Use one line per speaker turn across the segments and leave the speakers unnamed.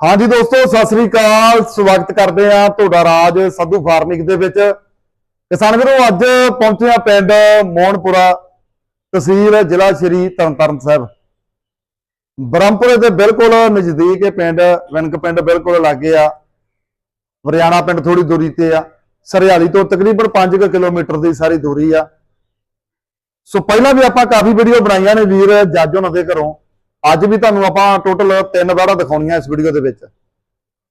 ਹਾਂਜੀ ਦੋਸਤੋ, ਸਤਿ ਸ੍ਰੀ ਅਕਾਲ। ਸਵਾਗਤ ਕਰਦੇ ਆ ਤੁਹਾਡਾ ਰਾਜ ਸੰਧੂ ਫਾਰਮਿੰਗ ਦੇ ਵਿੱਚ। ਕਿਸਾਨ ਵੀਰੋ, ਅੱਜ ਪਹੁੰਚੇ ਆ ਪਿੰਡ ਮੋਹਨਪੁਰਾ, ਤਹਿਸੀਲ ਜ਼ਿਲ੍ਹਾ ਸ਼੍ਰੀ ਤਰਨਤਾਰਨ ਸਾਹਿਬ। ਬ੍ਰਹਮਪੁਰੇ ਦੇ ਬਿਲਕੁਲ ਨਜ਼ਦੀਕ ਇਹ ਪਿੰਡ ਵਿਨਕ ਪਿੰਡ ਬਿਲਕੁਲ ਲਾਗੇ ਆ। ਹਰਿਆਣਾ ਪਿੰਡ ਥੋੜੀ ਦੂਰੀ ਤੇ ਆ। ਸਰਿਆਲੀ ਤੋਂ ਤਕਰੀਬਨ 5 ਕਿਲੋਮੀਟਰ ਦੀ ਸਾਰੀ ਦੂਰੀ ਆ। ਸੋ ਪਹਿਲਾਂ ਵੀ ਆਪਾਂ ਕਾਫੀ ਵੀਡੀਓ ਬਣਾਈਆਂ ਨੇ ਵੀਰ, ਜੱਜ ਉਹਨਾਂ ਦੇ ਘਰੋਂ। ਅੱਜ ਵੀ ਤੁਹਾਨੂੰ ਆਪਾਂ ਟੋਟਲ ਤਿੰਨ ਵੜਾ ਦਿਖਾਉਣੀਆਂ ਇਸ ਵੀਡੀਓ ਦੇ ਵਿੱਚ।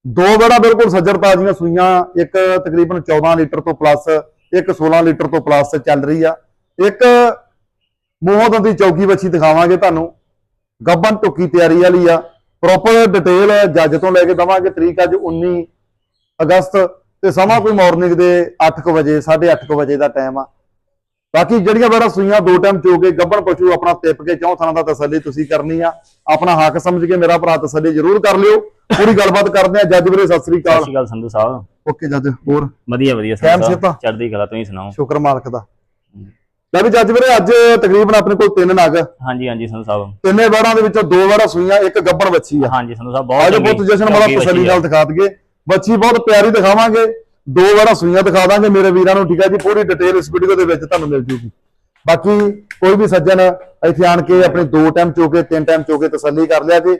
ਦੋ ਵੜਾ ਬਿਲਕੁਲ ਸੱਜਰ ਤਾਜ਼ੀਆਂ ਸੂਈਆਂ, ਇੱਕ ਤਕਰੀਬਨ 14 ਲੀਟਰ ਤੋਂ ਪਲੱਸ ਇੱਕ 16 ਲੀਟਰ ਤੋਂ ਪਲੱਸ ਚੱਲ ਰਹੀ ਆ। ਇੱਕ ਮੂੰਹੋਂ ਦੀ ਚੌਕੀ ਵੱਛੀ ਦਿਖਾਵਾਂਗੇ ਤੁਹਾਨੂੰ। ਗੱਬਨ ਟੁੱਕੀ ਤਿਆਰੀ ਵਾਲੀ ਆ। ਪ੍ਰੋਪਰ ਡਿਟੇਲ ਜੱਜ ਤੋਂ ਲੈ ਕੇ ਦਵਾਂਗੇ। ਤਰੀਕ ਅੱਜ 19 ਅਗਸਤ ਤੇ ਸਮਾਂ ਕੋਈ ਮਾਰਨਿੰਗ ਦੇ 8:00 ਵਜੇ 8:30 ਵਜੇ ਦਾ ਟਾਈਮ ਆ। ਬਾਕੀ ਜਿਹੜੀਆਂ ਬੜਾ ਸੂਈਆਂ ਦੋ ਟਾਈਮ ਚੋ ਕੇ ਗੱਬਣ ਪਸ਼ੂ ਆਪਣਾ ਟਿਪ ਕੇ ਚੌਂ ਥਾਂ ਦਾ ਤਸੱਲੀ ਤੁਸੀਂ ਕਰਨੀ ਆ ਆਪਣਾ ਹੱਕ ਸਮਝ ਕੇ ਮੇਰਾ ਭਰਾ ਤਸੱਲੀ ਜ਼ਰੂਰ ਕਰ ਲਿਓ। ਪੂਰੀ ਗੱਲਬਾਤ ਕਰਦੇ ਆ ਜੱਜ ਵੀਰੇ ਸਤਿ ਸ੍ਰੀ
ਸਤਿ
ਅਕਾਲ
ਸ਼੍ਰੀ ਅਕਾਲ ਸੰਧੂ ਸਾਹਿਬ।
ਓਕੇ ਜੱਜ ਹੋਰ?
ਵਧੀਆ ਵਧੀਆ? ਸਾਹਿਬ। ਚੜ੍ਹਦੀ ਕਲਾ ਤੁਸੀਂ ਸੁਣਾਓ।
ਸ਼ੁਕਰ ਮਾਲਕ ਦਾ। ਲੈ ਵੀ ਜੱਜ ਵੀਰੇ ਅੱਜ ਤਕਰੀਬਨ ਆਪਣੇ ਕੋਲ ਤਿੰਨ ਨਗ।
ਹਾਂਜੀ ਹਾਂਜੀ ਸੰਧੂ ਸਾਹਿਬ।
ਤਿੰਨੇ ਵਾਰਾਂ ਦੇ ਵਿੱਚੋਂ ਦੋ ਵਾਰਾਂ ਸੂਈਆਂ ਇੱਕ ਗੱਬਣ ਬੱਚੀ ਆ।
ਹਾਂਜੀ ਸੰਧੂ ਸਾਹਿਬ ਬਹੁਤ
ਪੁੱਤ ਜਸ਼ਨ
ਚੰਗੀ
ਤਸੱਲੀ। ਨਾਲ ਦਿਖਾ ਦਈਏ। ਬੱਚੀ ਬਹੁਤ ਪਿਆਰੀ ਦਿਖਾਵਾਂਗੇ। ਦੋ ਵਾਰਾਂ ਸੂਈਆਂ ਦਿਖਾ ਦਾਂਗੇ ਮੇਰੇ ਵੀਰਾਂ ਨੂੰ ਠੀਕ ਹੈ ਜੀ? ਪੂਰੀ ਡਿਟੇਲ ਇਸ ਵੀਡੀਓ ਦੇ ਵਿੱਚ ਤੁਹਾਨੂੰ ਮਿਲ ਜੂਗੀ। ਬਾਕੀ ਕੋਈ ਵੀ ਸੱਜਣ ਇੱਥੇ ਆਣ ਕੇ ਆਪਣੇ ਦੋ ਟਾਈਮ ਚੋਕੇ ਤਿੰਨ ਟਾਈਮ ਚੋਕੇ ਤਸੱਲੀ ਕਰ ਲਿਆ ਜੀ।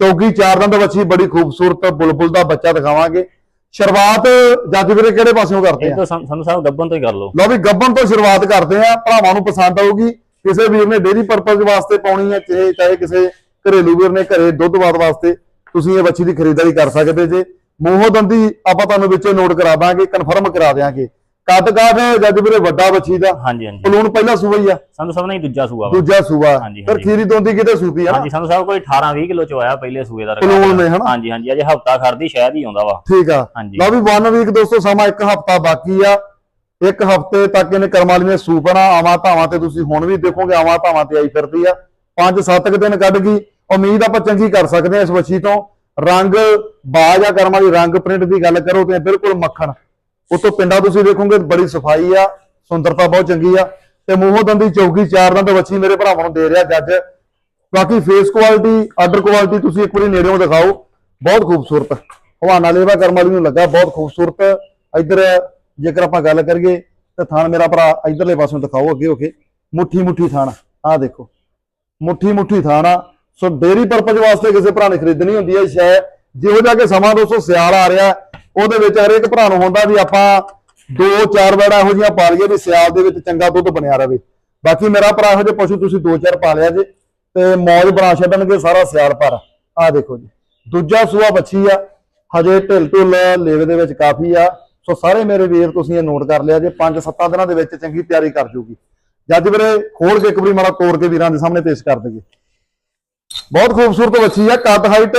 ਚੌਗੀ ਚਾਰ ਦੰਦ ਬੱਚੀ ਬੜੀ ਖੂਬਸੂਰਤ ਬੁਲਬੁਲ ਦਾ ਬੱਚਾ ਦਿਖਾਵਾਂਗੇ। ਸ਼ੁਰੂਆਤ ਜੱਜ ਵੀਰੇ ਕਿਹੜੇ ਪਾਸਿਓਂ ਕਰਦੇ
ਇਹ
ਆ
ਤਾਂ ਸੰ- ਸੰਧੂ ਸਾਹਿਬ ਗੱਬਨ ਤੋਂ ਹੀ ਕਰ ਲਓ।
ਲਓ ਵੀ ਗੱਬਨ ਤੋਂ ਸ਼ੁਰੂਆਤ ਕਰਦੇ ਆ ਭਰਾਵਾਂ ਨੂੰ ਪਸੰਦ ਆਊਗੀ। ਕਿਸੇ ਵੀਰ ਨੇ ਡੇਰੀ ਪਰਪਸ ਵਾਸਤੇ ਪਾਉਣੀ ਹੈ ਚਾਹੇ ਚਾਹੇ ਕਿਸੇ ਘਰੇਲੂ ਵੀਰ ਨੇ ਘਰੇ ਦੁੱਧ ਵਾਦ ਵਾਸਤੇ ਤੁਸੀਂ ਇਹ ਬੱਚੀ ਦੀ ਖਰੀਦਦਾਰੀ ਕਰ ਸਕਦੇ ਜੇ। ਮੂੰਹੋਂ ਦੰਦੀ ਆਪਾਂ ਤੁਹਾਨੂੰ ਵਿੱਚੋਂ ਨੋਟ ਕਰਾ ਦਾਂਗੇ ਕਨਫਰਮ ਕਰਾ ਦਿਆਂਗੇ। ਕੱਦ ਕਾਦ ਜੱਜ ਵੀਰੇ ਵੱਡਾ ਬੱਚੀ ਦਾ।
ਹਾਂਜੀ ਹਾਂਜੀ।
ਪਲੂਣ ਪਹਿਲਾ ਸੂਆ ਹੀ ਆ।
ਸੰਧੂ ਸਾਹਿਬ ਨੇ ਦੂਜਾ ਸੂਆ ਵਾ।
ਦੂਜਾ ਸੂਆ ਫਿਰ। ਖੀਰੀ ਦੋਂਦੀ ਕਿਤੇ ਸੂਪੀ ਆ
ਹਾਂਜੀ ਸੰਧੂ ਸਾਹਿਬ ਕੋਈ 18 20 ਕਿਲੋ ਚ ਆਇਆ ਪਹਿਲੇ ਸੂਏ ਦਾ
ਪਲੂਣ ਨੇ ਹਨਾ?
ਹਾਂਜੀ ਹਾਂਜੀ ਅਜੇ ਹਫਤਾ ਖੜਦੀ ਸ਼ਾਇਦ ਹੀ ਆਉਂਦਾ ਵਾ।
ਠੀਕ ਆ। ਲਓ ਵੀ 1 ਵੀਕ ਦੋਸਤੋ ਸਮਾਂ ਇੱਕ ਹਫਤਾ ਬਾਕੀ ਆ। ਇੱਕ ਹਫ਼ਤੇ ਤੱਕ ਇਹਨੇ ਕਰਮ ਵਾਲੀ ਨੇ ਸੂਪਣਾ ਆਵਾਂ ਧਾਵਾਂ ਤੇ ਤੁਸੀਂ ਹੁਣ ਵੀ ਦੇਖੋਗੇ ਆਵਾਂ ਧਾਵਾਂ ਤੇ ਆਈ ਫਿਰਦੀ ਆ। 5-7 ਕੁ ਦਿਨ ਕੱਢ ਗਈ। ਉਮੀਦ ਆਪਾਂ ਚੰਗੀ ਕਰ ਸਕਦੇ ਆ ਇਸ ਬੱਚੀ ਤੋਂ। ਰੰਗ ਬਾਜ ਆ ਕਰਮਾਂ ਦੀ, ਰੰਗ ਪ੍ਰਿੰਟ ਦੀ ਗੱਲ ਕਰੋ ਤੇ ਬਿਲਕੁਲ ਮੱਖਣ। ਉਤੋਂ ਪਿੰਡਾ ਤੁਸੀਂ ਦੇਖੋਗੇ ਬੜੀ ਸਫ਼ਾਈ ਆ, ਸੁੰਦਰਤਾ ਬਹੁਤ ਚੰਗੀ ਆ ਤੇ ਮੂੰਹੋਂ ਦੰਦੀ ਚੌਕੀ ਚਾਰ ਦੰਦ ਵੱਛੀ ਮੇਰੇ ਭਰਾਵਾਂ ਨੂੰ ਦੇ ਰਿਹਾ ਜੱਜ। ਬਾਕੀ ਫੇਸ ਕੁਆਲਿਟੀ ਆਰਡਰ ਕੁਆਲਿਟੀ ਤੁਸੀਂ ਇੱਕ ਵਾਰੀ ਨੇੜਿਓਂ ਦਿਖਾਓ, ਬਹੁਤ ਖੂਬਸੂਰਤ। ਹਵਾਨਾ ਲੇਵਾ ਕਰਮ ਵਾਲੀ ਨੂੰ ਲੱਗਾ ਬਹੁਤ ਖੂਬਸੂਰਤ। ਇੱਧਰ ਜੇਕਰ ਆਪਾਂ ਗੱਲ ਕਰੀਏ ਤਾਂ ਥਾਣ ਮੇਰਾ ਭਰਾ ਇੱਧਰਲੇ ਪਾਸੋਂ ਦਿਖਾਓ ਅੱਗੇ ਹੋ ਕੇ। ਮੁੱਠੀ ਮੁੱਠੀ ਥਾਣਾ ਆਹ ਦੇਖੋ। ਮੁੱਠੀ ਮੁੱਠੀ ਥਾਣਾ ਸੋ ਡੇਰੀ ਪਰਪਸ ਵਾਸਤੇ ਕਿਸੇ ਭਰਾ ਨੇ ਖਰੀਦਣੀ ਹੁੰਦੀ ਹੈ ਸ਼ੈ ਜਿਹੋ ਜਿਹਾ ਕਿ ਸਮਾਂ ਦੋਸਤੋ ਸਿਆਲ ਆ ਰਿਹਾ ਉਹਦੇ ਵਿੱਚ ਹਰੇਕ ਭਰਾ ਨੂੰ ਹੁੰਦਾ ਵੀ ਆਪਾਂ ਦੋ, ਚਾਰ ਵੜਾ ਇਹੋ ਜਿਹੀਆਂ ਪਾ ਲਈਏ ਵੀ ਸਿਆਲ ਦੇ ਵਿੱਚ ਚੰਗਾ ਦੁੱਧ ਬਣਿਆ ਰਵੇ। ਬਾਕੀ ਮੇਰਾ ਭਰਾ ਇਹੋ ਜਿਹੇ ਪਸ਼ੂ ਤੁਸੀਂ ਦੋ, ਚਾਰ ਪਾ ਲਿਆ ਜੇ ਤੇ ਮੌਜ ਬਣਾ ਛੱਡਣਗੇ ਸਾਰਾ ਸਿਆਲ ਪਰ ਆਹ ਦੇਖੋ ਜੀ, ਦੂਜਾ ਸੂਆ ਬੱਚੀ ਆ, ਹਜੇ ਢਿੱਲ ਢੁੱਲ ਲੇਵੇ ਦੇ ਵਿੱਚ ਕਾਫੀ ਆ। ਸੋ ਸਾਰੇ ਮੇਰੇ ਵੀਰ ਤੁਸੀਂ ਇਹ ਨੋਟ ਕਰ ਲਿਆ ਜੇ 5-7 ਦਿਨਾਂ ਦੇ ਵਿੱਚ ਚੰਗੀ ਤਿਆਰੀ ਕਰ ਜੂਗੀ। ਜੱਜ ਵੀਰੇ ਖੋਲ ਕੇ ਇੱਕ ਵਾਰੀ ਮਾੜਾ ਤੋੜ ਕੇ ਵੀਰਾਂ ਦੇ ਸਾਹਮਣੇ ਪੇਸ਼ ਕਰ ਦਈਏ। ਬਹੁਤ ਖੂਬਸੂਰਤ ਬੱਚੀ ਆ, ਕੱਦ ਹਾਈਟ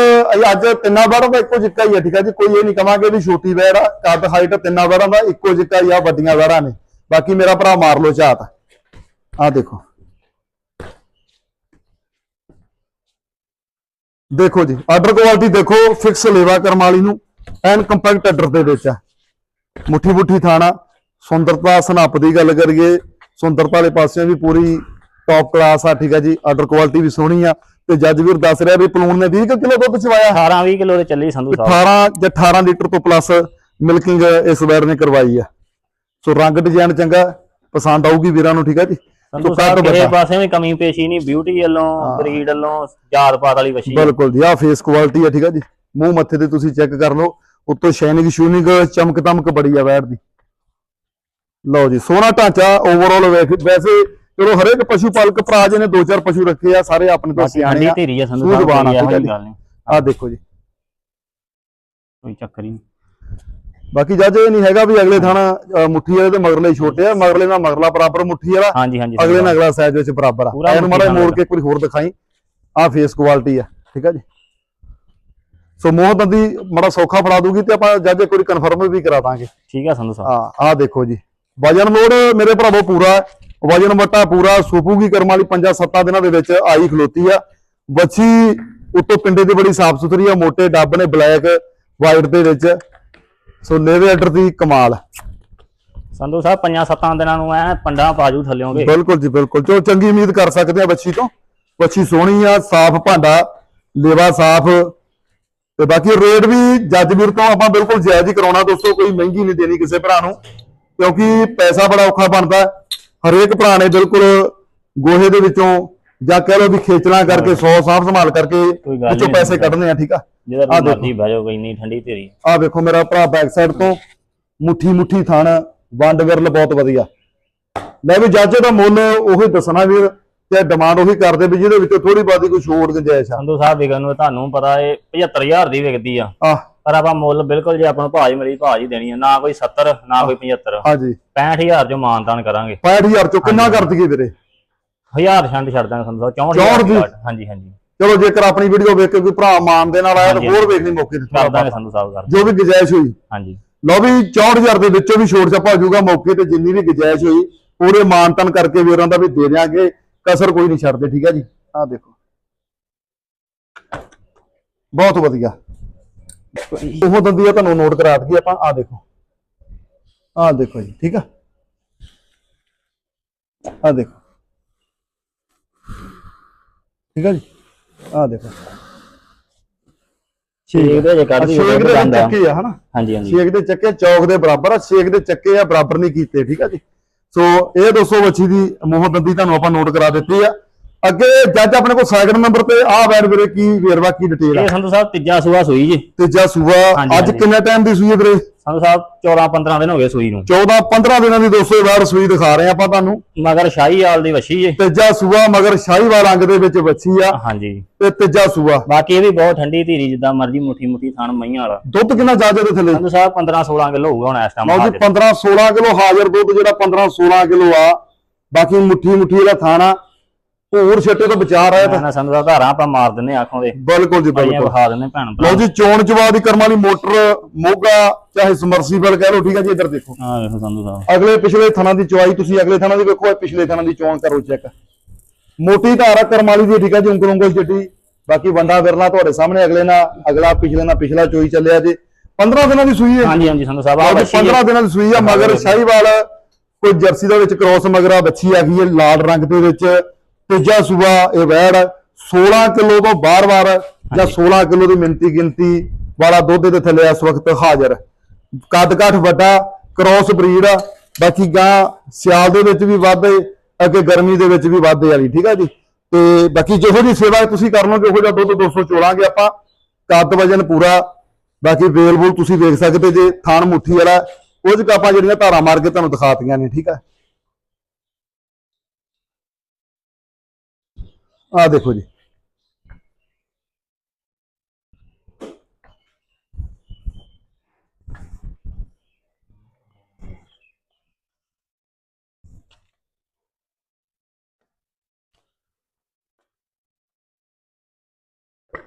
ਅੱਜ ਤਿੰਨਾਂ ਬੈੜਾਂ ਦਾ ਇੱਕੋ ਜਿੱਕਾ ਹੀ ਆ, ਠੀਕ ਆ ਜੀ? ਕੋਈ ਇਹ ਨਹੀਂ ਕਵਾਂਗੇ ਵੀ ਛੋਟੀ ਬੈੜ ਆ, ਕੱਦ ਹਾਈਟ ਤਿੰਨਾਂ ਬੈੜਾਂ ਦਾ ਇੱਕੋ ਜਿੱਕਾ ਹੀ ਆ, ਵੱਡੀਆਂ ਬੈੜਾਂ ਨੇ। ਬਾਕੀ ਮੇਰਾ ਭਰਾ ਮਾਰ ਲੋ ਝਾਤ। ਆ ਦੇਖੋ। ਦੇਖੋ ਜੀ ਆਰਡਰ ਕੁਆਲਿਟੀ ਦੇਖੋ ਫਿਕਸ ਲੇਵਾ ਕਰਮ ਵਾਲੀ ਨੂੰ ਐਨ ਕੰਪੈਕਟ ਆਰਡਰ ਦੇ ਵਿੱਚ ਆ। ਮੁੱਠੀ ਮੁੱਠੀ ਥਾਣਾ, ਸੁੰਦਰਤਾ ਸਨੱਪ ਦੀ ਗੱਲ ਕਰੀਏ, ਸੁੰਦਰਤਾ ਵਾਲੇ ਪਾਸਿਓਂ ਵੀ ਪੂਰੀ ਟੌਪ ਕਲਾਸ ਆ, ਠੀਕ ਆ ਜੀ? ਆਰਡਰ ਕੁਆਲਿਟੀ ਵੀ ਸੋਹਣੀ ਆ। ਤੇ ਜੱਜ ਵੀਰ ਦੱਸ ਰਿਹਾ ਵੀ ਪਲੂਣ ਨੇ 20 ਕਿਲੋ ਦੁੱਧ ਚਵਾਇਆ
18 20 ਕਿਲੋ ਦੇ ਚੱਲੀ ਸੰਧੂ ਸਾਹਿਬ।
18 ਜਾਂ 18 ਲੀਟਰ ਤੋਂ ਪਲੱਸ ਮਿਲਕਿੰਗ ਇਸ ਵੈਰ ਨੇ ਕਰਵਾਈ ਆ। ਸੋ ਰੰਗ ਡਿਜ਼ਾਈਨ ਚੰਗਾ ਪਸੰਦ ਆਊਗੀ ਵੀਰਾਂ ਨੂੰ ਠੀਕ ਆ ਜੀ?
ਸੰਧੂ ਸਾਹਿਬ ਕਿਸੇ। ਪਾਸੇ ਵੀ ਕਮੀ ਪੇਸ਼ੀ ਨਹੀਂ ਬਿਊਟੀ ਵੱਲੋਂ ਬਰੀਡ ਵੱਲੋਂ ਜਾਤ ਪਾਤ ਵਾਲੀ ਆ।
ਬਿਲਕੁਲ ਜੀ ਆ ਫੇਸ ਕੁਆਲਿਟੀ ਆ ਠੀਕ ਆ ਜੀ? ਮੂੰਹ ਮੱਥੇ ਤੇ ਤੁਸੀਂ ਚੈੱਕ ਕਰ ਲਓ ਉੱਤੋਂ ਸ਼ਾਈਨਿੰਗ ਸ਼ੂਨਿੰਗ ਚਮਕ ਦਮਕ ਬੜੀ ਆ ਵੈਰ ਦੀ। ਲਓ ਜੀ ਸੋਹਣਾ ਢਾਂਚਾ ਓਵਰਆਲ ਵੈਸੇ ਚਲੋ ਹਰੇਕ ਪਸ਼ੂ ਪਾਲਕ ਭਰਾ ਜੀ ਨੇ ਦੋ ਚਾਰ ਪਸ਼ੂ ਰੱਖੇ ਆ ਸਾਰੇ ਆਪਣੇ ਤੋਂ ਸਿਆਣੇ ਆ।
ਧੀਰੀ ਆ ਸੰਧੂ ਸਾਹਿਬ ਇਹੋ
ਜੀ।
ਗੱਲ ਨਹੀਂ।
ਆ ਦੇਖੋ ਜੀ।
ਕੋਈ ਚੱਕਰ ਹੀ ਨਹੀਂ।
ਬਾਕੀ ਜੱਜ ਇਹ ਨਹੀਂ ਹੈਗਾ ਵੀ ਅਗਲੇ ਥਾਣਾ ਮੁੱਠੀ ਵਾਲੇ ਤੇ ਮਗਰਲੇ ਹੀ ਛੋਟੇ ਆ ਮਗਰਲੇ ਨਾਲ ਮਗਰਲਾ ਬਰਾਬਰ ਮੁੱਠੀ ਵਾਲਾ
ਹਾਂਜੀ ਹਾਂਜੀ
ਅਗਲੇ ਨਾਲ ਅਗਲਾ ਸਾਈਜ਼ ਵਿੱਚ ਬਰਾਬਰ ਆ। ਇਹਨੂੰ ਮਾੜਾ ਮੋੜ ਕੇ ਇੱਕ ਵਾਰੀ ਹੋਰ ਦਿਖਾਈ। ਆ ਫੇਸ ਕੁਆਲਿਟੀ ਆ ਠੀਕ ਆ ਜੀ। ਸੋ ਮੋਹ ਦੰਦੀ ਮਾੜਾ ਸੌਖਾ ਫੜਾ ਦੂਗੀ ਤੇ ਆਪਾਂ ਜੱਜ ਇੱਕ ਵਾਰੀ ਕਨਫਰਮ ਵੀ ਕਰਾ ਦਾਂਗੇ।
ਠੀਕ ਆ ਸੰਧੂ ਸਾਹਿਬ।
ਆ ਆ ਦੇਖੋ ਜੀ। ਵਜਨ ਲੋਡ ਮੇਰੇ ਭਰਾਵੋ ਪੂਰਾ। ਹੈ। ਵਜਨ ਮੱਟਾ ਪੂਰਾ ਸੂਪੂਗੀ ਕਰਮ ਵਾਲੀ 5-7 ਦਿਨਾਂ ਦੇ ਵਿੱਚ ਆਈ ਖਲੋਤੀ ਆ। ਬੱਚੀ ਉੱਤੋਂ ਪਿੰਡੇ ਦੀ ਬੜੀ ਸਾਫ਼ ਸੁਥਰੀ ਆ ਮੋਟੇ ਡੱਬ ਨੇ ਬਲੈਕ ਵਾਈਟ ਦੇ ਵਿੱਚ। ਸੋ ਲੇਵੇ ਆਰਡਰ ਦੀ ਕਮਾਲ।
ਸੰਧੂ ਸਾਹਿਬ ਪੰਜਾਂ ਸੱਤਾਂ ਦਿਨਾਂ ਨੂੰ ਐ ਪੰਡਾ ਪਾਜੂ ਥੱਲਿਓਗੇ।
ਬਿਲਕੁਲ ਜੀ ਬਿਲਕੁਲ। ਜੋ ਚੰਗੀ ਉਮੀਦ ਕਰ ਸਕਦੇ ਆ ਬੱਚੀ ਤੋਂ। ਬੱਚੀ ਸੋਹਣੀ ਆ ਸਾਫ਼ ਭਾਂਡਾ ਲੇਵਾ ਸਾਫ਼। ਤੇ ਬਾਕੀ ਰੇਟ ਵੀ ਜੱਜ ਵੀਰ ਤੋਂ ਆਪਾਂ ਬਿਲਕੁਲ ਜਾਇਜ਼ ਹੀ ਕਰਾਉਣਾ ਦੋਸਤੋ ਕੋਈ ਮਹਿੰਗੀ ਨਹੀਂ ਦੇਣੀ ਕਿਸੇ ਭਰਾ ਨੂੰ ਕਿਉਂਕਿ ਪੈਸਾ ਬੜਾ ਔਖਾ ਬਣਦਾ। ਹਰੇਕ ਭਰਾ ਨੇ ਬਿਲਕੁਲ ਗੋਹੇ ਦੇ ਵਿੱਚੋਂ ਜਾਂ ਕਹਿ ਲਓ ਵੀ ਖੇਚਲਾਂ ਕਰਕੇ 100 ਸਾਂਭ ਸੰਭਾਲ ਕਰਕੇ
ਕੋਈ ਗੱਲ
ਵਿੱਚੋਂ
ਨਹੀਂ।
ਪੈਸੇ ਕੱਢਣੇ ਆ। ਠੀਕ ਆ?
ਜਿਹਦਾ ਵੀ। ਮਰਜ਼ੀ ਬਹਿ ਜਾਓ ਇੰਨੀ ਠੰਡੀ ਤੇਰੀ
ਆ ਵੇਖੋ ਮੇਰਾ ਭਰਾ ਬੈਕ ਸਾਈਡ ਤੋਂ ਮੁੱਠੀ ਮੁੱਠੀ ਥਣ ਵੰਡ ਵਿਰਲ ਬਹੁਤ ਵਧੀਆ। ਮੈਂ ਵੀ ਜੱਜ ਦਾ ਮੁੱਲ ਉਹੀ ਦੱਸਣਾ ਵੀਰ ਤੇ ਡਿਮਾਂਡ ਉਹੀ ਕਰਦੇ ਵੀ ਜਿਹਦੇ ਵਿੱਚੋਂ ਥੋੜੀ ਬਾਦੀ ਕੋਈ ਛੋੜ ਗੁੰਜਾਇਸ਼ ਆ।
ਸੰਧੂ ਸਾਹਿਬ ਵਿਕਣ ਨੂੰ ਤੁਹਾਨੂੰ ਪਤਾ ਇਹ 75000 ਦੀ ਵਿਕਦੀ ਆ।
ਆਹ।
ਪਰ ਆਪਾਂ ਮੁੱਲ ਬਿਲਕੁਲ ਜੇ ਆਪਾਂ ਨੂੰ ਮਿਲੀ ਭਾਜ ਹੀ ਦੇਣੀ ਆ ਨਾ ਕੋਈ 70 ਨਾ ਕੋਈ 75
ਹਾਂਜੀ।
65000 ਚੋਂ ਮਾਨਤਾਨ ਕਰਾਂਗੇ।
65000 ਚੋਂ ਕਿੰਨਾ ਕਰ ਦਈਏ ਵੀਰੇ?
ਹਜ਼ਾਰ ਛੰਡ ਛੱਡ ਦਾਂਗੇ ਸੰਧੂ ਸਾਹਿਬ
64
64
ਦੀ?
ਹਾਂਜੀ ਹਾਂਜੀ।
ਚਲੋ ਜੇਕਰ ਆਪਣੀ ਵੀਡੀਓ ਵੇਖ ਕੇ ਕੋਈ ਭਰਾ ਮਾਨ ਦੇ ਨਾਲ ਆਇਆ ਤਾਂ ਹੋਰ ਵੇਖਣੀ ਮੌਕੇ ਤੇ
ਕਰ ਦਾਂਗੇ। ਸੰਧੂ ਸਾਹਿਬ ਕਰ।
ਜੋ ਵੀ ਗੁੰਜਾਇਸ਼ ਹੋਈ।
ਹਾਂਜੀ।
ਲਓ ਵੀ 64000 ਦੇ ਵਿੱਚੋਂ ਵੀ ਛੋੜ ਛਾਪਾ ਹੋ ਜਾਊਗਾ ਮੌਕੇ ਤੇ ਜਿੰਨੀ ਵੀ ਗੁੰਜਾਇਸ਼ ਹੋਈ ਪੂਰੇ ਮਾਨਤਨ ਕਰਕੇ ਵੀਰਾਂ ਦਾ ਵੀ ਦੇ ਦਿਆਂਗੇ। ਕਸਰ ਕੋਈ ਨਹੀਂ ਛੱਡਦੇ ਠੀਕ ਹੈ ਜੀ? ਆਹ ਦੇਖੋ। ਬਹੁਤ ਵਧੀਆ। ਉਹ ਦੰਦੀ ਆ ਤੁਹਾਨੂੰ ਨੋਟ ਕਰਾ ਦਈਏ ਆਪਾਂ ਆਹ ਦੇਖੋ। ਆਹ ਦੇਖੋ ਜੀ ਠੀਕ ਆ? ਆਹ ਦੇਖੋ। ਠੀਕ ਆ ਜੀ? ਆਹ ਦੇਖੋ।
ਛੇਕ ਦੇ ਜੇ ਕੱਢਦੀ
ਛੇਕ ਦੇ ਚੱਕੇ ਆ ਹਨਾ?
ਹਾਂਜੀ ਹਾਂਜੀ।
ਛੇਕ ਦੇ ਚੱਕੇ ਚੌਕ ਦੇ ਬਰਾਬਰ ਆ। ਛੇਕ ਦੇ ਚੱਕੇ ਆ ਬਰਾਬਰ ਨਹੀਂ ਕੀਤੇ ਠੀਕ ਆ ਜੀ? ਸੋ ਇਹ ਦੋਸਤੋ ਵੱਛੀ ਦੀ ਮੋਹ ਦੰਦੀ ਤੁਹਾਨੂੰ ਆਪਾਂ ਨੋਟ ਕਰਾ ਦਿੱਤੀ ਆ। ਅੱਗੇ ਜੱਜ ਆਪਣੇ ਕੋਲ ਸੈਕਿੰਡ ਨੰਬਰ ਤੇ ਆ ਵੈਰ ਵੀਰੇ ਕੀ ਵੇਰਵਾ ਕੀ ਡਿਟੇਲ ਆ?
ਇਹ ਸੰਧੂ ਸਾਹਿਬ ਤੀਜਾ ਸੂਆ ਸੂਈ ਜੀ।
ਤੀਜਾ ਸੂਆ
ਹਾਂਜੀ,
ਅੱਜ
ਹਾਂਜੀ।
ਕਿੰਨੇ ਟਾਈਮ ਦੀ ਸੂਈ ਹੈ ਵੀਰੇ?
ਸੰਧੂ ਸਾਹਿਬ 14 15 ਦਿਨ ਹੋ ਗਏ ਸੂਈ ਨੂੰ।
14 15 ਦਿਨਾਂ ਦੀ ਦੋਸਤੋ ਵੈਰ ਸੂਈ ਦਿਖਾ ਰਹੇ ਆਪਾਂ ਤੁਹਾਨੂੰ।
ਮਗਰ ਸ਼ਾਹੀ ਆਲ ਦੀ ਵੱਛੀ ਜੀ।
ਤੀਜਾ ਸੂਆ ਮਗਰ ਸ਼ਾਹੀਵਾਲ ਰੰਗ ਦੇ ਵਿੱਚ ਵੱਛੀ ਆ।
ਹਾਂਜੀ।
ਤੇ ਤੀਜਾ ਸੂਆ।
ਬਾਕੀ ਇਹ ਵੀ ਬਹੁਤ ਠੰਡੀ ਧੀਰੀ ਜਿੱਦਾਂ ਮਰਜ਼ੀ ਮੁੱਠੀ ਮੁੱਠੀ ਥਣ ਮਈਆਂ ਵਾਲਾ।
ਦੁੱਧ ਕਿੰਨਾ ਜ਼ਿਆਦਾ ਦੇ ਥੱਲੇ?
ਸੰਧੂ ਸਾਹਿਬ 15 16 ਕਿਲੋ ਹੋਊਗਾ ਹੁਣ ਇਸ ਟਾਈਮ
ਲਓ ਜੀ 15 16 ਕਿਲੋ ਹਾਜ਼ਰ ਦੁੱਧ ਜਿਹੜਾ 15 16 ਕਿਲੋ ਆ। ਬਾਕੀ ਮੁੱਠੀ ਮੁੱਠੀ ਜਿਹੜਾ ਥਾਣਾ। ਹੋਰ ਛੱਟੇ ਤੋਂ ਬਚਾ ਰਿਹਾ ਤਾਂ
ਨਾ ਸਾਹਿਬ ਧਾਰਾਂ ਆਪਾਂ ਮਾਰ ਦਿੰਨੇ ਆਖੋਂ ਦੇ।
ਬਿਲਕੁਲ ਜੀ ਬਿਲਕੁਲ।
ਵਿਖਾ ਦਿੰਨੇ ਭੈਣ ਭਰਾ।
ਲਓ ਜੀ ਚੋਣ ਚਵਾ ਦੀ ਕਰਮ ਵਾਲੀ ਮੋਟਰ ਮੋਗਾ ਚਾਹੇ ਸਮਰਸੀਬਲ ਕਹਿ ਲਓ ਠੀਕ ਹੈ ਜੀ ਇੱਧਰ ਦੇਖੋ।
ਹਾਂ ਵੇਖੋ ਸੰਧੂ ਸਾਹਿਬ।
ਅਗਲੇ ਪਿਛਲੇ ਥਣਾ ਦੀ ਚਵਾਈ ਤੁਸੀਂ ਅਗਲੇ ਥਣਾ ਦੀ ਵੇਖੋ ਪਿਛਲੇ ਥਣਾ ਦੀ ਚੋਣ ਕਰੋ ਚੈੱਕ। ਮੋਟੀ ਧਾਰਾ ਕਰਮ ਵਾਲੀ ਦੀ ਠੀਕ ਹੈ ਜੀ ਉਂਗਲ ਉਂਗਲ ਜੱਟੀ ਬਾਕੀ ਵੰਡਾ ਵਿਰਲਾ ਤੁਹਾਡੇ ਸਾਹਮਣੇ ਅਗਲੇ ਨਾਲ ਅਗਲਾ ਪਿਛਲੇ ਨਾਲ ਪਿਛਲਾ ਚੋਈ ਚੱਲਿਆ ਜੀ। 15 ਦਿਨਾਂ ਦੀ ਸੂਈ ਹੈ।
ਹਾਂਜੀ ਹਾਂਜੀ ਸੰਧੂ ਸਾਹਿਬ ਆ
ਆਹ
ਵੱਛੀ
15 ਦਿਨਾਂ ਦੀ ਸੂਈ ਆ ਮਗਰ ਸ਼ਾਹੀਵਾਲ ਕੋਈ ਜਰਸੀ ਦੇ ਵਿੱਚ ਕ੍ਰੋਸ ਮਗਰਾ ਬੱਚੀ ਆ ਗਈ ਹੈ ਲਾਲ ਰੰਗ ਦੇ ਵਿੱਚ। ਤੀਜਾ ਸੂਆ ਇਹ ਵੈੜ 16 ਕਿਲੋ ਤੋਂ ਬਾਰ-ਬਾਰ ਜਾਂ 16 ਕਿਲੋ ਦੀ ਮਿੰਤੀ ਗਿਣਤੀ ਵਾਲਾ ਦੁੱਧ ਦੇ ਥੱਲੇ ਇਸ ਵਕਤ ਹਾਜ਼ਰ ਕੱਦ ਕਾਠ ਵੱਡਾ ਕ੍ਰੋਸ ਬਰੀਡ ਆ ਬਾਕੀ ਗਾਂ ਸਿਆਲ ਦੇ ਵਿੱਚ ਵੀ ਵਾਧੇ ਅੱਗੇ ਗਰਮੀ ਦੇ ਵਿੱਚ ਵੀ ਵਾਧੇ ਵਾਲੀ ਠੀਕ ਆ ਜੀ? ਤੇ ਬਾਕੀ ਜਿਹੋ ਜੀ ਸੇਵਾ ਤੁਸੀਂ ਕਰ ਲਓਗੇ ਉਹੋ ਜਿਹਾ ਦੁੱਧ 200 ਚੋਲਾਂਗੇ ਆਪਾਂ। ਕੱਦ ਵਜਨ ਪੂਰਾ ਬਾਕੀ ਵੇਲ ਵੂਲ ਤੁਸੀਂ ਵੇਖ ਸਕਦੇ ਜੇ ਥਾਣ ਮੁੱਠੀ ਵਾਲਾ ਉਹ ਚ ਆਪਾਂ ਜਿਹੜੀਆਂ ਧਾਰਾਂ ਮਾਰ ਕੇ ਤੁਹਾਨੂੰ ਦਿਖਾਤੀਆਂ ਨੇ ਠੀਕ ਆ ਆ ਦੇਖੋ ਜੀ।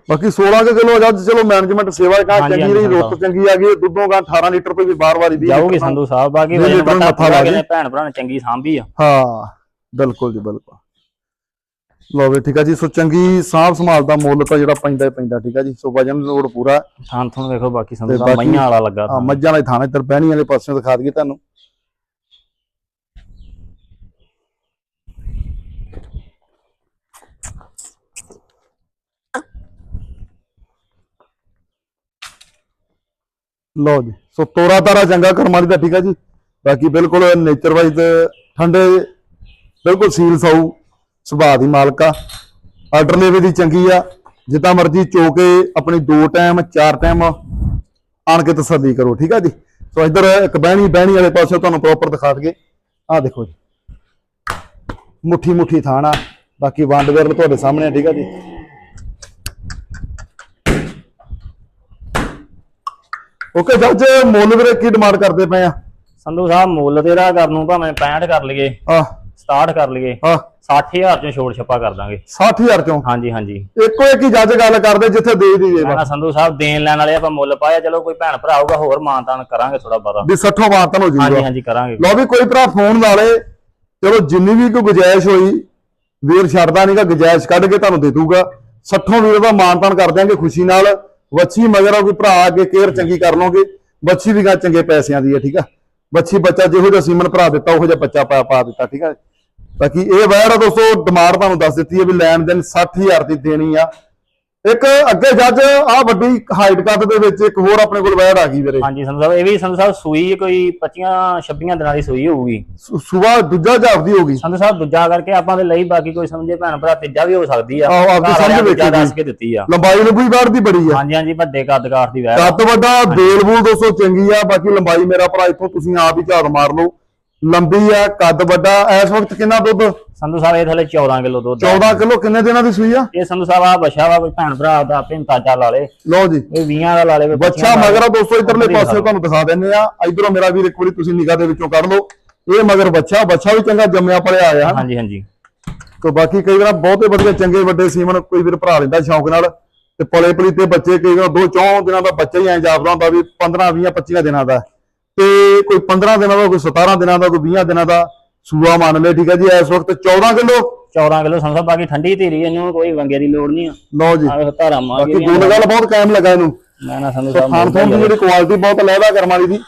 ਬਾਕੀ 16 ਕੁ ਕਿਲੋ ਅੱਜ ਚਲੋ ਮੈਨੇਜਮੈਂਟ ਸੇਵਾ ਕਾ ਚੰਗੀ ਰਹੀ ਰੁੱਤ ਚੰਗੀ ਆ ਗਈ ਦੁੱਧੋਂ ਗਾ 18 ਲੀਟਰ ਰੁਪਏ ਵੀ ਬਾਰ-ਬਾਰ ਹੀ
ਜਾਊਗੀ ਸੰਧੂ ਸਾਹਿਬ ਬਾਕੀ
ਮੱਥਾ ਲਾ ਕੇ।
ਭੈਣ ਭਰਾ ਨੇ ਚੰਗੀ ਸਾਂਭੀ ਆ।
ਹਾਂ ਬਿਲਕੁਲ ਜੀ ਬਿਲਕੁਲ। ਲਓ ਵੀ ਠੀਕ ਆ ਜੀ ਸੋ ਚੰਗੀ ਸਾਂਭ ਸੰਭਾਲ ਦਾ ਮੁੱਲ ਤਾਂ ਜਿਹੜਾ ਪੈਂਦਾ ਹੀ ਪੈਂਦਾ ਠੀਕ ਆ ਜੀ। ਸੋ ਵਜਨ ਲੋੜ ਪੂਰਾ।
ਥਾਂ ਥੋਂ ਵੇਖੋ ਬਾਕੀ
ਤੇ
ਸਾਹਿਬ
ਬਾਕੀ-
ਮਈਆਂ ਵਾਲਾ ਲੱਗਾ
ਹਾਂ ਮੱਝਾਂ ਵਾਲੇ ਥਾਣੇ ਤੇ ਬਹਿਣੀ ਵਾਲੇ ਪਾਸੇ ਦਿਖਾ ਦਈਏ ਤੁਹਾਨੂੰ। ਲਓ ਜੀ ਸੋ ਤੋਰਾ ਤਾਰਾ ਚੰਗਾ ਕਰਮ ਦਾ ਠੀਕ ਆ ਜੀ। ਬਾਕੀ ਬਿਲਕੁਲ ਨੇਚਰ ਵਾਈਜ਼ ਠੰਡੇ ਬਿਲਕੁਲ ਸੀਲ ਸਾਊ ਸੁਭਾਅ ਦੀ ਮਾਲਕਾ ਆਰਡਰ ਲੈਵੇ ਦੀ ਚੰਗੀ ਆ। ਜਿੱਦਾਂ ਮਰਜ਼ੀ ਚੋ ਕੇ ਆਪਣੀ ਦੋ ਟਾਈਮ ਚਾਰ ਟਾਈਮ ਆਣ ਕੇ ਤਸੱਲੀ ਕਰੋ ਠੀਕ ਆ ਜੀ? ਸੋ ਇੱਧਰ ਇੱਕ ਬਹਿਣੀ ਬਹਿਣੀ ਵਾਲੇ ਪਾਸੇ ਤੁਹਾਨੂੰ ਪ੍ਰੋਪਰ ਦਿਖਾ ਦਈਏ। ਆਹ ਦੇਖੋ ਜੀ। ਮੁੱਠੀ ਮੁੱਠੀ ਥਾਣਾ ਬਾਕੀ ਵੰਡ ਵਿਰਲ ਤੁਹਾਡੇ ਸਾਹਮਣੇ ਆ, ਠੀਕ ਆ ਜੀ? ਓਕੇ ਜੱਜ ਮੁੱਲ ਵੀਰੇ ਕੀ ਡਿਮਾਂਡ ਕਰਦੇ ਪਏ ਆ?
ਸੰਧੂ ਸਾਹਿਬ ਮੁੱਲ ਤੇਰਾ ਕਰ ਨੂੰ ਭਾਵੇਂ 65 ਕਰ ਲਈਏ।
ਆ
67 ਕਰ ਲਈਏ।
ਆ
60000 ਚੋਂ ਛੋੜ ਛੱਪਾ ਕਰ ਦਾਂਗੇ।
60000 ਚੋਂ
ਹਾਂਜੀ ਹਾਂਜੀ।
ਇੱਕੋ ਇੱਕ ਹੀ ਜੱਜ ਗੱਲ ਕਰਦੇ ਜਿੱਥੇ ਦੇ ਦੀਏ
ਮੈਂ ਕਿਹਾ ਸੰਧੂ ਸਾਹਿਬ ਦੇਣ ਲੈਣ ਵਾਲੇ ਆਪਾਂ ਮੁੱਲ ਪਾਇਆ ਚਲੋ ਕੋਈ ਭੈਣ ਭਰਾ ਆਊਗਾ ਹੋਰ ਮਾਨਤਾਨ ਕਰਾਂਗੇ ਥੋੜਾ ਬਹੁਤਾ।
ਵੀ 60 ਵਾਤਨ ਹੋ
ਹਾਂਜੀ
ਜੂਗਾ
ਹਾਂਜੀ ਕਰਾਂਗੇ।
ਲਓ ਵੀ ਕੋਈ ਭਰਾ ਫੋਨ ਲਾ ਲੇ। ਚਲੋ ਜਿੰਨੀ ਵੀ ਕੋਈ ਗੁਜਾਇਸ਼ ਹੋਈ ਵੀਰ ਛੱਡਦਾ ਨਹੀਂਗਾ ਗੁਜਾਇਸ਼ ਕੱਢ ਕੇ ਤੁਹਾਨੂੰ ਦੇ ਦੂਗਾ। 60 ਵੀਰ ਦਾ ਮਾਨਤਾਨ ਕਰ ਦਿਆਂਗੇ ਖੁਸ਼ੀ ਨਾਲ। ਵੱਛੀ ਮਗਰ ਕੋਈ ਭਰਾ ਅੱਗੇ ਕੇਅਰ ਚੰਗੀ ਕਰ ਲਓਗੇ। ਵੱਛੀ ਵੀ ਗਾ ਚੰਗੇ ਪੈਸਿਆਂ ਦੀ ਹੈ ਠੀਕ ਆ? ਵੱਛੀ ਬੱਚਾ ਜਿਹੋ ਜਿਹਾ ਸੀਮਨ ਭਰਾ ਦਿੱਤਾ, ਉਹੋ ਜਿਹਾ ਬੱਚਾ ਪਾ ਪਾ ਦਿੱਤਾ, ਠੀਕ ਆ ਬਾਕੀ ਇਹ ਵੈਰ ਆ ਦੋਸਤੋ ਡਿਮਾਂਡ ਤੁਹਾਨੂੰ ਦੱਸ ਦਿੱਤੀ ਹੈ ਵੀ ਲੈਣ ਦੇਣ 60000 ਦੀ ਦੇਣੀ ਆ। ਇੱਕ ਅੱਗੇ ਜੱਜ ਆ ਵੱਡੀ ਹਾਈਟ ਕੱਦ ਦੇ ਵਿੱਚ ਇੱਕ ਹੋਰ ਆਪਣੇ ਕੋਲ ਵੈੜ ਆ ਗਈ ਵੀਰੇ।
ਹਾਂਜੀ ਸੰਧੂ ਸਾਹਿਬ ਇਹ ਵੀ ਸੰਧੂ ਸਾਹਿਬ ਸੂਈ ਕੋਈ 25 26 ਦਿਨਾਂ ਦੀ ਸੂਈ ਹੋਊਗੀ।
ਸਵੇਰ ਦੂਜਾ ਜਾਪਦੀ ਹੋ ਗਈ।
ਸੰਧੂ ਸਾਹਿਬ ਦੂਜਾ ਕਰਕੇ ਆਪਾਂ ਦੇ ਲਈ ਬਾਕੀ ਕੋਈ ਸਮਝੇ ਭੈਣ ਭਰਾ ਤੀਜਾ ਵੀ ਹੋ ਸਕਦੀ ਆ।
ਆਹੋ, ਆਪਦੀ ਸਮਝ ਵੇਖੀ
ਦੱਸ ਕੇ ਦਿੱਤੀ ਆ।
ਲੰਬਾਈ ਲੰਬੂਈ ਵੈੜ ਦੀ ਬੜੀ ਆ।
ਹਾਂਜੀ ਹਾਂਜੀ ਵੱਡੇ ਕੱਦ ਕਾਠ ਦੀ ਵੈਰ
ਕੱਦ ਵੱਡਾ ਬੇਲ ਬੂਲ ਦੋਸਤੋ ਚੰਗੀ ਆ ਬਾਕੀ ਲੰਬਾਈ ਮੇਰਾ ਭਰਾ ਇੱਥੋਂ ਤੁਸੀਂ ਆਪ ਹੀ ਝਾੜ ਮਾਰ ਲਓ। ਲੰਬੀ ਆ ਕੱਦ ਵੱਡਾ ਇਸ ਵਕਤ ਕਿੰਨਾ ਦੁੱਧ?
ਸੰਧੂ ਸਾਹਿਬ ਇਹ ਥਲੇ 14 ਕਿਲੋ ਦੁੱਧ ਆ।
14 ਕਿਲੋ ਕਿੰਨੇ ਦਿਨਾਂ ਦੀ ਸੂਈ ਆ?
ਇਹ ਸੰਧੂ ਸਾਹਿਬ ਆ ਬਛਾ ਵਾ ਕੋਈ ਭੈਣ ਭਰਾ ਦਾ ਆਪੇ ਅੰਦਾਜ਼ਾ ਲਾ ਲੇ।
ਲਓ ਜੀ।
ਇਹ 20 ਦਾ ਲਾ ਲੇ ਕੋਈ
ਬੱਚਾ
25 ਦਾ ਲਾ
ਮਗਰ ਆ। ਦੋਸਤੋ ਇਧਰਲੇ ਪਾਸੇ ਤੁਹਾਨੂੰ ਦਿਖਾ ਦਿੰਨੇ ਆ ਇਧਰੋਂ ਮੇਰਾ ਵੀਰ ਇੱਕ ਵਾਰੀ ਤੁਸੀਂ ਨਿਗਾਹ ਦੇ ਵਿੱਚੋਂ ਕੱਢ ਲਓ। ਇਹ ਮਗਰ ਬੱਚਾ ਬੱਚਾ ਵੀ ਚੰਗਾ ਜੰਮਿਆ ਪਲਿਆ ਆਇਆ
ਹਾਂਜੀ ਹਾਂਜੀ।
ਤੇ ਬਾਕੀ ਕਈ ਵਾਰ ਬਹੁਤੇ ਵਧੀਆ ਚੰਗੇ ਵੱਡੇ ਸੀਮਨ ਕੋਈ ਵੀਰ ਭਰਾ ਲੈਂਦਾ ਸ਼ੌਂਕ ਨਾਲ। ਤੇ ਪਲੇ ਪਲੀ ਤੇ ਬੱਚੇ ਕਈ ਵਾਰ ਦੋ ਚੌਂ ਦਿਨਾਂ ਦਾ ਬੱਚਾ ਹੀ ਐਂ ਜਾਪਦਾ ਹੁੰਦਾ ਵੀ 15 20 25 ਦਿਨਾਂ ਦਾ। ਤੇ ਕੋਈ 15 ਦਿਨਾਂ ਦਾ ਕੋਈ 17 ਦਿਨਾਂ ਦਾ ਕੋਈ 20 ਦਿਨਾਂ ਦਾ ਸੂਆ ਮੰਨ ਲੈ ਠੀਕ ਹੈ ਜੀ ਇਸ ਵਕਤ 14 ਕਿਲੋ।
14 ਕਿਲੋ ਸਾਹਿਬ ਬਾਕੀ ਠੰਡੀ ਧੀਰੀ ਇਹਨੂੰ ਕੋਈ ਵੰਗੇ ਦੀ ਲੋੜ ਨਹੀਂ ਆ।
ਲਓ ਜੀ।
ਆਹ ਧਾਰਾ ਮਾਰ
ਬਾਕੀ ਗੁੱਲ ਗੱਲ ਬਹੁਤ ਕਾਇਮ ਲੱਗਾ ਇਹਨੂੰ।
ਮੈਂ ਨਾ ਸੰਧੂ ਸਾਹਿਬ
ਖੂਨ ਦੀ ਜਿਹੜੀ ਕੁਆਲਿਟੀ ਬਹੁਤ ਲਹਿਦਾ ਕਰਮ ਵਾਲੀ ਦੀ।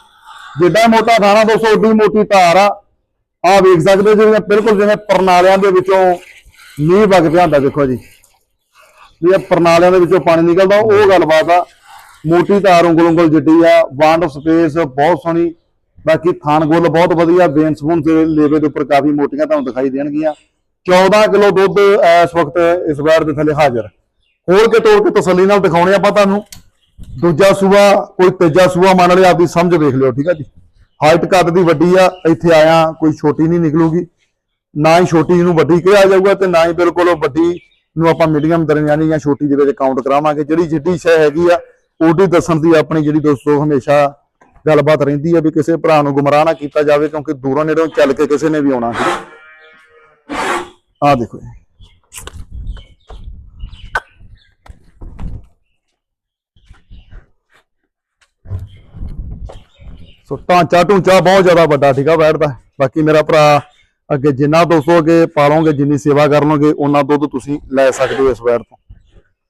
ਜਿੱਦਾਂ ਮੋਟਾ ਖਾਣਾ 200 ਓਡੀ ਮੋਟੀ ਧਾਰ ਆ। ਆ ਵੇਖ ਸਕਦੇ ਜਿਵੇਂ ਬਿਲਕੁਲ ਜਿਵੇਂ ਪਰਨਾਲਿਆਂ ਦੇ ਵਿੱਚੋਂ ਮੀਂਹ ਵਗ ਪਿਆ ਹੁੰਦਾ ਦੇਖੋ ਜੀ। ਵੀ ਇਹ ਪਰਨਾਲਿਆਂ ਦੇ ਵਿੱਚੋਂ ਪਾਣੀ ਨਿਕਲਦਾ ਉਹ ਗੱਲਬਾਤ ਆ। ਮੋਟੀ ਧਾਰ ਉਂਗਲ ਉਂਗਲ ਜਿੱਡੀ ਆ, ਵਾਂਡ ਸਪੇਸ ਬਹੁਤ ਸੋਹਣੀ। ਬਾਕੀ ਥਾਨ ਗੁੱਲ ਬਹੁਤ ਵਧੀਆ, ਬੇਨ ਸਪੂਨ ਦੇ ਲੇਵੇ ਦੇ ਉੱਪਰ ਕਾਫੀ ਮੋਟੀਆਂ ਤੁਹਾਨੂੰ ਦਿਖਾਈ ਦੇਣਗੀਆਂ। 14 ਕਿਲੋ ਦੁੱਧ ਇਸ ਵਕਤ ਇਸ ਵਾਰ ਦੇ ਥੱਲੇ ਹਾਜ਼ਰ। ਹੋਰ ਕੇ ਤੋੜ ਕੇ ਤਸੱਲੀ ਨਾਲ ਦਿਖਾਉਣੇ ਆਪਾਂ ਤੁਹਾਨੂੰ। ਦੂਜਾ ਸੂਆ, ਕੋਈ ਤੀਜਾ ਸੂਆ ਮੰਨ ਲਿਆ ਆਪਦੀ ਸਮਝ ਵੇਖ ਲਿਓ, ਠੀਕ ਆ ਜੀ। ਹਾਈਟ ਕੱਦ ਦੀ ਵੱਡੀ ਆ, ਇੱਥੇ ਆਇਆ, ਕੋਈ ਛੋਟੀ ਨਹੀਂ ਨਿਕਲੂਗੀ। ਨਾ ਹੀ ਛੋਟੀ ਨੂੰ ਵੱਡੀ ਕਿਹਾ ਜਾਊਗਾ ਤੇ ਨਾ ਹੀ ਬਿਲਕੁਲ ਵੱਡੀ ਨੂੰ ਆਪਾਂ ਮੀਡੀਅਮ ਦਰਮਿਆਨੀ ਜਾਂ ਛੋਟੀ ਦੇ ਵਿੱਚ ਕਾਊਂਟ ਕਰਾਵਾਂਗੇ। ਜਿਹੜੀ ਜਿੱਡੀ ਸ਼ੈ ਹੈਗੀ ਆ ਉਹਦੀ ਦੱਸਣ ਦੀ ਆਪਣੀ ਜਿਹੜੀ ਦੋਸਤੋ ਹਮੇਸ਼ਾ ਗੱਲਬਾਤ ਰਹਿੰਦੀ ਹੈ ਵੀ ਕਿਸੇ ਭਰਾ ਨੂੰ ਗੁੰਮਰਾਹ ਨਾ ਕੀਤਾ ਜਾਵੇ ਕਿਉਂਕਿ ਦੂਰੋਂ ਨੇੜੋਂ ਚੱਲ ਕੇ ਕਿਸੇ ਨੇ ਵੀ ਆਉਣਾ ਆ ਦੇਖੋ ਜੀ। ਸੋ ਢਾਂਚਾ ਢੂੰਚਾ ਬਹੁਤ ਜ਼ਿਆਦਾ ਵੱਡਾ ਠੀਕਾ ਬੈਠਦਾ ਬਾਕੀ ਮੇਰਾ ਭਰਾ ਅੱਗੇ ਜਿੰਨਾ ਦੋਸਤੋ ਅੱਗੇ ਪਾਲੋਗੇ, ਜਿੰਨੀ ਸੇਵਾ ਕਰ ਲਓਗੇ ਉਹਨਾਂ ਦੁੱਧ ਤੁਸੀਂ ਲੈ ਸਕਦੇ ਹੋ ਇਸ ਵੈਰ ਤੋਂ।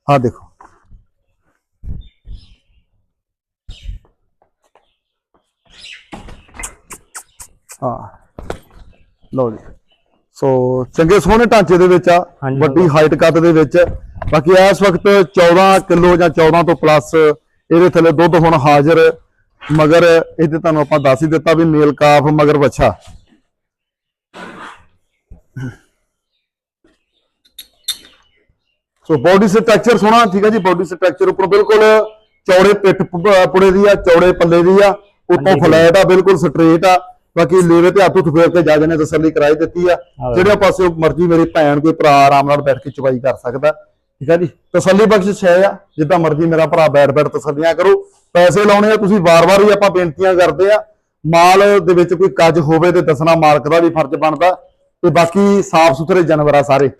ਆਹ ਦੇਖੋ। ਹਾਂ। ਲਓ ਜੀ। ਸੋ ਚੰਗੇ ਸੋਹਣੇ ਢਾਂਚੇ ਦੇ ਵਿੱਚ ਆ। ਵੱਡੀ ਹਾਈਟ ਕੱਦ ਦੇ ਵਿੱਚ। ਬਾਕੀ ਇਸ ਵਕਤ 14 ਕਿਲੋ ਜਾਂ 14 ਤੋਂ ਪਲੱਸ ਇਹਦੇ ਥੱਲੇ ਦੁੱਧ ਹੁਣ ਹਾਜ਼ਰ। ਮਗਰ ਇਹਦੇ ਤੁਹਾਨੂੰ ਆਪਾਂ ਦੱਸ ਹੀ ਦਿੱਤਾ ਵੀ ਮੇਲ ਕਾਫ ਮਗਰ ਬੱਚਾ ਸੋ ਬਾਡੀ ਸਟਰਕਚਰ ਸੋਹਣਾ ਠੀਕ ਹੈ ਜੀ? ਬਾਡੀ ਸਟਰਕਚਰ ਉੱਪਰ ਬਿਲਕੁਲ ਚੌੜੇ ਪਿੱਠ ਪੁੜੇ ਦੀ ਆ ਚੌੜੇ ਪੱਲੇ ਦੀ ਆ। ਉੱਤੋਂ। ਫਲੈਟ ਆ ਬਿਲਕੁਲ ਸਟ੍ਰੇਟ ਆ। ਬਾਕੀ ਲੇਵੇ ਤੇ ਹੱਥ ਉੱਠ ਫੇਰ ਕੇ ਜੱਜ ਨੇ ਤਸੱਲੀ ਕਰਾਈ ਦਿੱਤੀ ਆ। ਜਿਹੜੇ ਪਾਸੇ ਮਰਜ਼ੀ ਮੇਰੀ ਭੈਣ ਕੋਈ ਭਰਾ ਆਰਾਮ ਨਾਲ ਬੈਠ ਕੇ ਚੁਬਾਈ ਕਰ ਸਕਦਾ। ਠੀਕ ਹੈ ਜੀ? ਤਸੱਲੀ ਬਖਸ਼ ਹੈ ਆ। ਜਿੱਦਾਂ ਮਰਜ਼ੀ ਮੇਰਾ ਭਰਾ ਬੈਠ ਬੈਠ ਤਸੱਲੀਆਂ ਕਰੋ। ਪੈਸੇ ਲਾਉਣੇ ਆ ਤੁਸੀਂ ਵਾਰ-ਵਾਰ ਹੀ ਆਪਾਂ ਬੇਨਤੀਆਂ ਕਰਦੇ ਆ। ਮਾਲ ਦੇ ਵਿੱਚ ਕੋਈ ਕੱਜ ਹੋਵੇ ਤੇ ਦੱਸਣਾ ਮਾਲਕ ਦਾ ਵੀ ਫਰਜ਼ ਬਣਦਾ। ਤੇ ਬਾਕੀ ਸਾਫ਼ ਸੁਥਰੇ ਜਾਨਵਰ ਆ ਸਾਰੇ।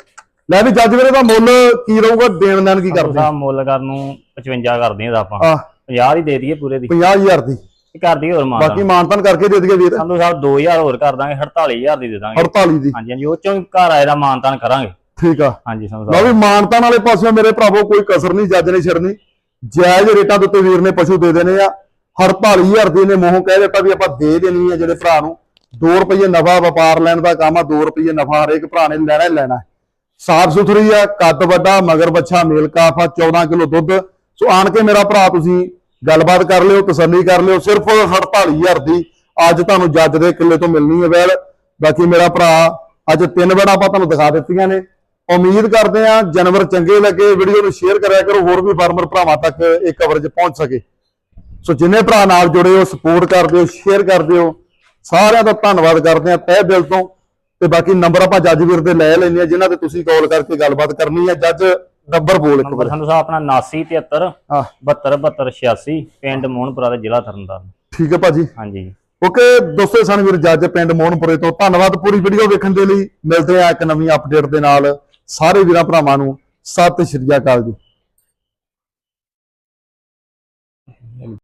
ਲੈ ਵੀ ਜੱਜ ਵੀਰੇ ਦਾ ਮੁੱਲ ਕੀ ਰਹੂਗਾ? ਦੇਣ ਲੈਣ ਕੀ ਕਰਦੇ
ਸਾਹਿਬ ਮੁੱਲ ਕਰਨ ਨੂੰ 55 ਕਰਦੇ ਆ ਆਪਾਂ।
ਆ
50 ਹੀ ਦੇ ਦਈਏ ਪੂਰੇ ਦੀ।
50000 ਦੀ।
ਇਹ ਕਰ ਦਈਏ ਹੋਰ ਮਾਨ
ਬਾਕੀ ਮਾਨਤਨ ਕਰਕੇ ਦੇ ਦਈਏ ਵੀਰ।
ਸੰਧੂ ਸਾਹਿਬ 2000 ਹੋਰ ਕਰ ਦਾਂਗੇ 48000 ਦੀ ਦੇ ਦਾਂਗੇ।
48 ਦੀ।
ਹਾਂਜੀ ਹਾਂਜੀ ਉਹ ਚੋਂ ਘਰ ਆਏ ਦਾ ਮਾਨਤਾਨ ਕਰਾਂਗੇ।
ਠੀਕ ਆ।
ਹਾਂਜੀ ਸੰਧੂ
ਲਓ
ਸਾਹਿਬ
ਵੀ ਮਾਨਤਾਨ ਵਾਲੇ ਪਾਸਿਓਂ ਮੇਰੇ ਭਰਾਵੋ ਕੋਈ ਕਸਰ ਨਹੀਂ ਜੱਜ ਨੇ ਛੱਡਣੀ। ਜਾਇਜ਼ ਰੇਟਾਂ ਦੇ ਉੱਤੇ ਵੀਰ ਨੇ ਪਸ਼ੂ ਦੇ ਦੇਣੇ ਆ। 48000 ਦੀ ਨੇ ਮੂੰਹੋਂ ਕਹਿ ਦਿੱਤਾ ਵੀ ਆਪਾਂ ਦੇ ਦੇਣੀ ਆ ਜਿਹੜੇ ਭਰਾ ਨੂੰ। 2 ਰੁਪਏ ਨਫਾ ਵਪਾਰ ਲੈਣ ਦਾ ਕੰਮ ਆ 2 ਰੁਪਏ ਨਫਾ ਹਰੇਕ ਭਰਾ ਨੇ ਲੈਣਾ ਹੀ ਲੈਣਾ। ਸਾਫ਼ ਸੁਥਰੀ ਆ ਕੱਦ ਵੱਡਾ ਮਗਰ ਬੱਚਾ ਮੇਲ ਕਾਫ ਆ 14 ਕਿਲੋ ਦੁੱਧ। ਸੋ ਆਣ ਕੇ ਮੇਰਾ ਭਰਾ ਤੁਸੀਂ ਗੱਲਬਾਤ ਕਰ ਲਿਓ, ਤਸੱਲੀ ਕਰ ਲਿਓ, ਸਿਰਫ 48000 ਦੀ ਅੱਜ ਤੁਹਾਨੂੰ ਜੱਜ ਦੇ ਕਿੱਲੇ ਤੋਂ ਮਿਲਣੀ ਹੈ ਵੈਲ ਬਾਕੀ ਮੇਰਾ ਭਰਾ, ਅੱਜ ਤਿੰਨ ਬੜਾ ਆਪਾਂ ਤੁਹਾਨੂੰ ਦਿਖਾ ਦਿੱਤੀਆਂ ਨੇ। ਉਮੀਦ ਕਰਦੇ ਆ ਜਾਨਵਰ ਚੰਗੇ ਲੱਗੇ, ਵੀਡੀਓ ਨੂੰ ਸ਼ੇਅਰ ਕਰਿਆ ਕਰੋ, ਹੋਰ ਵੀ ਫਾਰਮਰ ਭਰਾਵਾਂ ਤੱਕ ਇਹ ਕਵਰੇਜ ਪਹੁੰਚ ਸਕੇ। ਸੋ ਜਿੰਨੇ ਭਰਾ ਨਾਲ ਜੁੜੇ ਹੋ ਸਪੋਰਟ ਕਰਦੇ ਹੋ ਸ਼ੇਅਰ ਕਰਦੇ ਹੋ ਸਾਰਿਆਂ ਦਾ ਧੰਨਵਾਦ ਕਰਦੇ ਆ ਤਹਿ ਦਿਲ ਤੋਂ। ਤੇ ਬਾਕੀ ਨੰਬਰ ਆਪਾਂ ਜੱਜ ਵੀਰ ਦੇ ਲੈ ਲੈਣੇ ਆ ਜਿਨ੍ਹਾਂ ਤੇ ਤੁਸੀਂ ਕਾਲ ਕਰਕੇ ਗੱਲਬਾਤ ਕਰਨੀ ਹੈ। ਜੱਜ ਨੰਬਰ ਬੋਲ ਇੱਕ
ਨੰਬਰ
ਵਾਰ।
ਸੰਧੂ ਸਾਹਿਬ ਆਪਣਾ 7973
ਹਾਂ।
727286 ਪਿੰਡ ਮੋਹਨਪੁਰਾ ਦੇ ਜ਼ਿਲ੍ਹਾ ਤਰਨਤਾਰਨ।
ਠੀਕ ਹੈ ਭਾਜੀ।
ਹਾਂਜੀ।
ਓਕੇ ਦੋਸਤੋ ਸਾਨੂੰ ਵੀਰ ਜੱਜ ਪਿੰਡ ਮੋਹਨਪੁਰੇ ਤੋਂ ਧੰਨਵਾਦ ਪੂਰੀ ਵੀਡੀਓ ਵੇਖਣ ਦੇ ਲਈ। ਮਿਲਦੇ ਆ ਇੱਕ ਨਵੀਂ ਅਪਡੇਟ ਦੇ ਨਾਲ। ਸਾਰੇ ਵੀਰਾਂ ਭਰਾਵਾਂ ਨੂੰ ਸਤਿ ਸ਼੍ਰੀ ਅਕਾਲ ਜੀ।